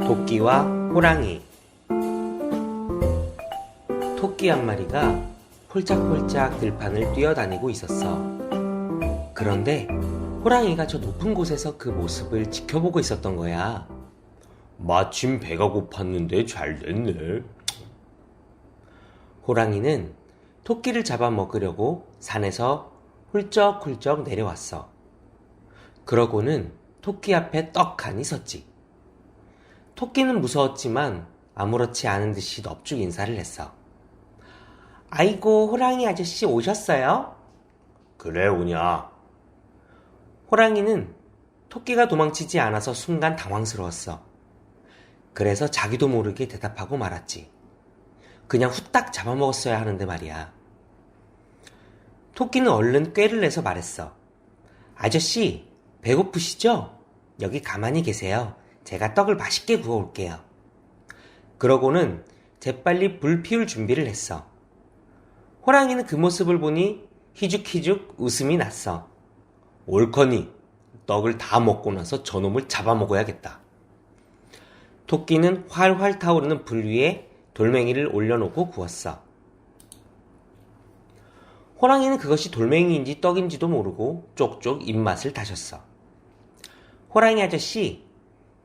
토끼와 호랑이 토끼 한 마리가 홀짝홀짝 들판을 뛰어다니고 있었어. 그런데 호랑이가 저 높은 곳에서 그 모습을 지켜보고 있었던 거야. 마침 배가 고팠는데 잘 됐네. 호랑이는 토끼를 잡아먹으려고 산에서 훌쩍훌쩍 내려왔어. 그러고는 토끼 앞에 떡하니 섰지. 토끼는 무서웠지만 아무렇지 않은 듯이 넙죽 인사를 했어. 아이고, 호랑이 아저씨 오셨어요? 그래, 오냐. 호랑이는 토끼가 도망치지 않아서 순간 당황스러웠어. 그래서 자기도 모르게 대답하고 말았지. 그냥 후딱 잡아먹었어야 하는데 말이야. 토끼는 얼른 꾀를 내서 말했어. 아저씨, 배고프시죠? 여기 가만히 계세요. 제가 떡을 맛있게 구워 올게요. 그러고는 재빨리 불 피울 준비를 했어. 호랑이는 그 모습을 보니 희죽희죽 웃음이 났어. 옳거니 떡을 다 먹고 나서 저놈을 잡아먹어야겠다. 토끼는 활활 타오르는 불 위에 돌멩이를 올려놓고 구웠어. 호랑이는 그것이 돌멩이인지 떡인지도 모르고 쪽쪽 입맛을 다셨어. 호랑이 아저씨,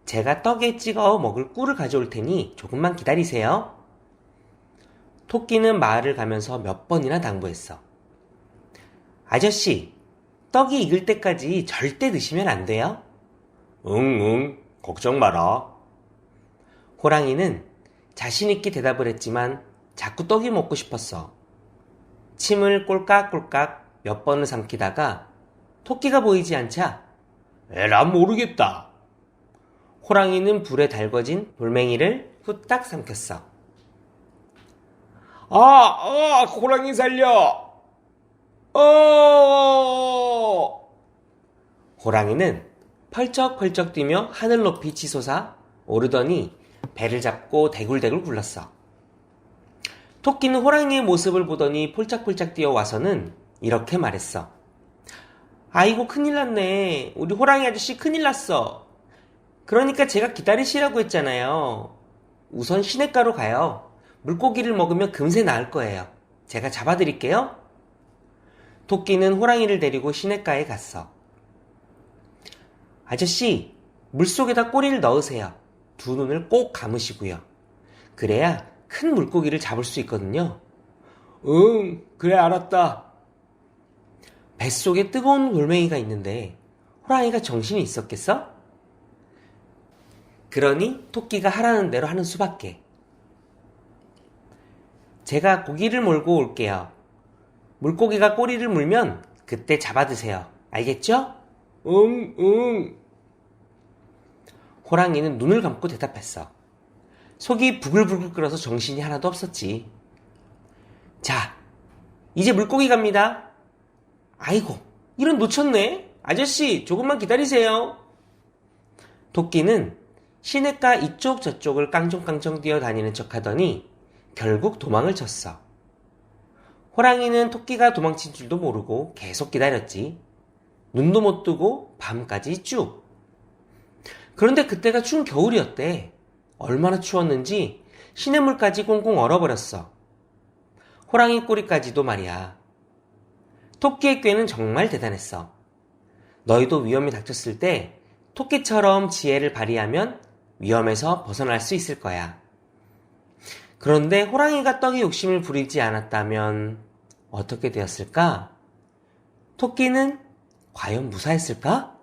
제가 떡에 찍어 먹을 꿀을 가져올 테니 조금만 기다리세요. 토끼는 마을을 가면서 몇 번이나 당부했어. 아저씨, 떡이 익을 때까지 절대 드시면 안 돼요. 응, 응, 걱정 마라. 호랑이는 자신있게 대답을 했지만 자꾸 떡이 먹고 싶었어. 침을 꼴깍꼴깍 몇 번을 삼키다가 토끼가 보이지 않자 에라 모르겠다. 호랑이는 불에 달궈진 돌멩이를 후딱 삼켰어. 아, 아, 호랑이 살려! 어! 호랑이는 펄쩍펄쩍 뛰며 하늘 높이 치솟아 오르더니 배를 잡고 대굴대굴 굴렀어. 토끼는 호랑이의 모습을 보더니 폴짝폴짝 뛰어와서는 이렇게 말했어. 아이고 큰일 났네. 우리 호랑이 아저씨 큰일 났어. 그러니까 제가 기다리시라고 했잖아요. 우선 시냇가로 가요. 물고기를 먹으면 금세 나을 거예요. 제가 잡아드릴게요. 토끼는 호랑이를 데리고 시냇가에 갔어. 아저씨, 물속에다 꼬리를 넣으세요. 두 눈을 꼭 감으시고요. 그래야 큰 물고기를 잡을 수 있거든요. 응, 그래 알았다. 뱃속에 뜨거운 돌멩이가 있는데 호랑이가 정신이 있었겠어? 그러니 토끼가 하라는 대로 하는 수밖에. 제가 고기를 몰고 올게요. 물고기가 꼬리를 물면 그때 잡아드세요. 알겠죠? 응, 응. 호랑이는 눈을 감고 대답했어. 속이 부글부글 끓어서 정신이 하나도 없었지. 자, 이제 물고기 갑니다. 아이고, 이런 놓쳤네. 아저씨, 조금만 기다리세요. 토끼는 시냇가 이쪽 저쪽을 깡총깡총 뛰어다니는 척 하더니 결국 도망을 쳤어. 호랑이는 토끼가 도망친 줄도 모르고 계속 기다렸지. 눈도 못 뜨고 밤까지 쭉. 그런데 그때가 추운 겨울이었대. 얼마나 추웠는지 시냇물까지 꽁꽁 얼어버렸어. 호랑이 꼬리까지도 말이야. 토끼의 꾀는 정말 대단했어. 너희도 위험이 닥쳤을 때 토끼처럼 지혜를 발휘하면 위험에서 벗어날 수 있을 거야. 그런데 호랑이가 떡에 욕심을 부리지 않았다면 어떻게 되었을까? 토끼는 과연 무사했을까?